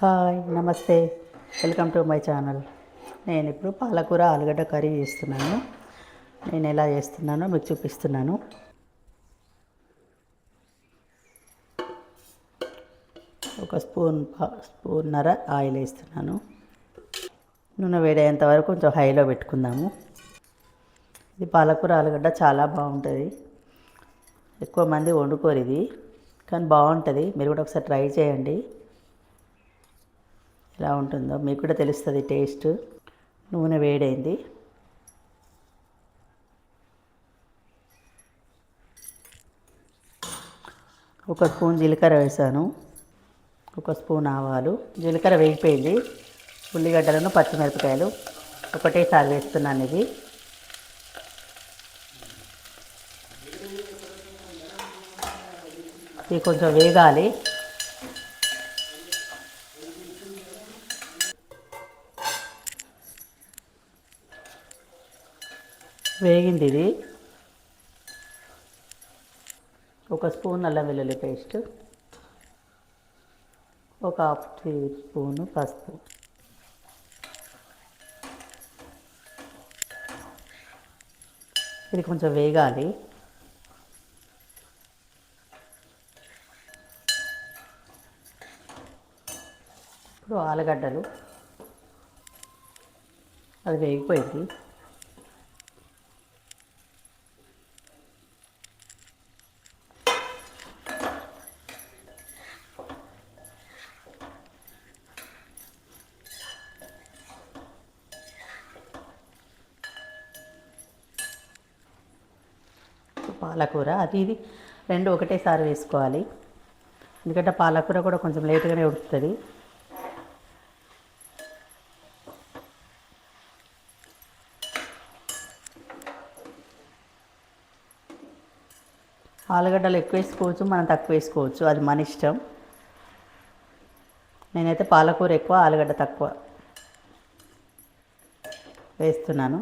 Hi నమస్తే. Welcome to my channel. నేను ఇప్పుడు పాలకూర ఆలుగడ్డ కర్రీ చేస్తున్నాను. నేను ఎలా చేస్తున్నానో మీకు చూపిస్తున్నాను. ఒక స్పూన్ స్పూన్నర ఆయిల్ వేస్తున్నాను. నూనె వేడేంత వరకు కొంచెం హైలో పెట్టుకుందాము. ఇది పాలకూర ఆలుగడ్డ చాలా బాగుంటుంది. ఎక్కువ మంది వండుకోరు ఇది కానీ బాగుంటుంది. మీరు కూడా ఒకసారి ట్రై చేయండి. ఎలా ఉంటుందో మీకు కూడా తెలుస్తుంది టేస్ట్. నూనె వేడైంది. ఒక స్పూన్ జీలకర్ర వేసాను. ఒక స్పూన్ ఆవాలు. జీలకర్ర వేగిపోయింది. ఉల్లిగడ్డలను పచ్చిమిరపకాయలు. ఒకటేసారి వేస్తున్నాను ఇది. ఇది కొంచెం వేగాలి. వేగింది ఇది ఒక స్పూన్ అల్లం వెల్లుల్లి పేస్ట్. ఒక హాఫ్ టీ స్పూను పసుపు. ఇది కొంచెం వేగాలి. ఇప్పుడు ఆలుగడ్డలు. అది వేగిపోయింది. పాలకూర. అది ఇది రెండు ఒకటేసారి వేసుకోవాలి. ఎందుకంటే పాలకూర కూడా కొంచెం లేట్గానే ఉడుకుతుంది. ఆలుగడ్డలు ఎక్కువ వేసుకోవచ్చు మనం తక్కువ వేసుకోవచ్చు. అది మన ఇష్టం. నేనైతే పాలకూర ఎక్కువ ఆలుగడ్డ తక్కువ వేస్తున్నాను.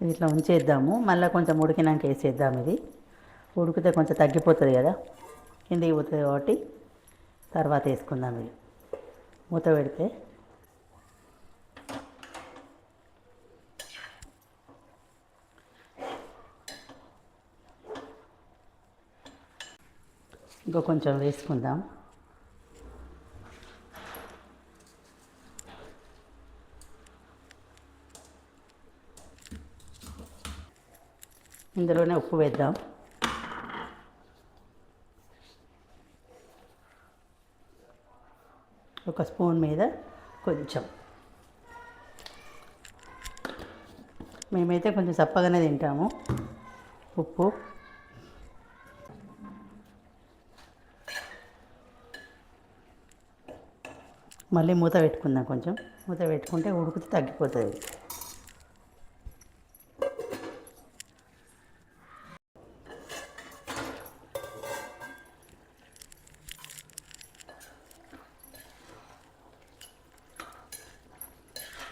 ఇది ఇట్లా ఉంచేద్దాము. మళ్ళీ కొంచెం ఉడికినాక వేసేద్దాం ఇది. ఉడికితే కొంచెం తగ్గిపోతుంది కదా. కిందికి పోతుంది కాబట్టి తర్వాత వేసుకుందాం ఇది. మూత పెడితే ఇంకా కొంచెం వేసుకుందాం. ఇందులోనే ఉప్పు వేద్దాం. ఒక స్పూన్ మీద కొంచెం. మేమైతే కొంచెం చప్పగానే తింటాము. ఉప్పు. మళ్ళీ మూత పెట్టుకుందాం కొంచెం. మూత పెట్టుకుంటే ఉడికితే తగ్గిపోతుంది.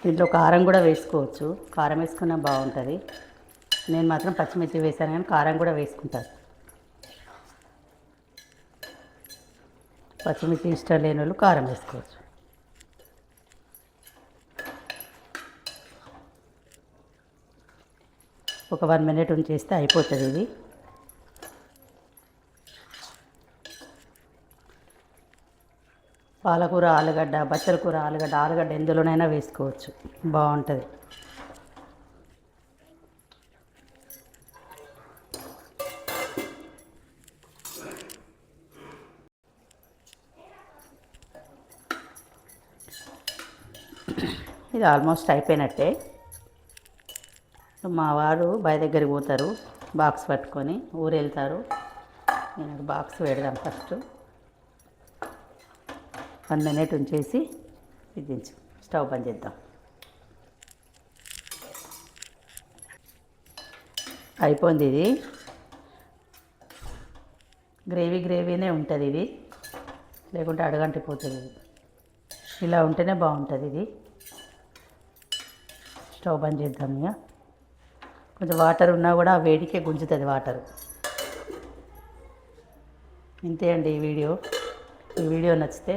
దీంట్లో కారం కూడా వేసుకోవచ్చు. కారం వేసుకున్నా బాగుంటుంది. నేను మాత్రం పచ్చిమిర్చి వేసాను కానీ కారం కూడా వేసుకుంటాను పచ్చిమిర్చి ఇష్టం లేని వాళ్ళు కారం వేసుకోవచ్చు. ఒక వన్ మినిట్ ఉంచేస్తే అయిపోతుంది ఇది. పాలకూర ఆలుగడ్డ బచ్చల కూర ఆలుగడ్డ ఆలుగడ్డ ఎందులోనైనా వేసుకోవచ్చు. బాగుంటుంది. ఇది ఆల్మోస్ట్ అయిపోయినట్టే. మా వారు బయ దగ్గరికి పోతారు బాక్స్ పట్టుకొని ఊరు వెళ్తారు నేను బాక్స్ పెడదాం ఫస్ట్. వన్ మినిట్ ఉంచేసి ఇది దించు స్టవ్ బంద్ చేద్దాం. అయిపోయింది ఇది. గ్రేవీ గ్రేవీనే ఉంటుంది ఇది. లేకుంటే అడగంటిపోతుంది ఇది. ఇలా ఉంటేనే బాగుంటుంది ఇది. స్టవ్ బంద్ చేద్దాం ఇక. కొంచెం వాటర్ ఉన్నా కూడా ఆ వేడికే గుంజుతుంది వాటర్. ఇంతే అండి ఈ వీడియో. ఈ వీడియో నచ్చితే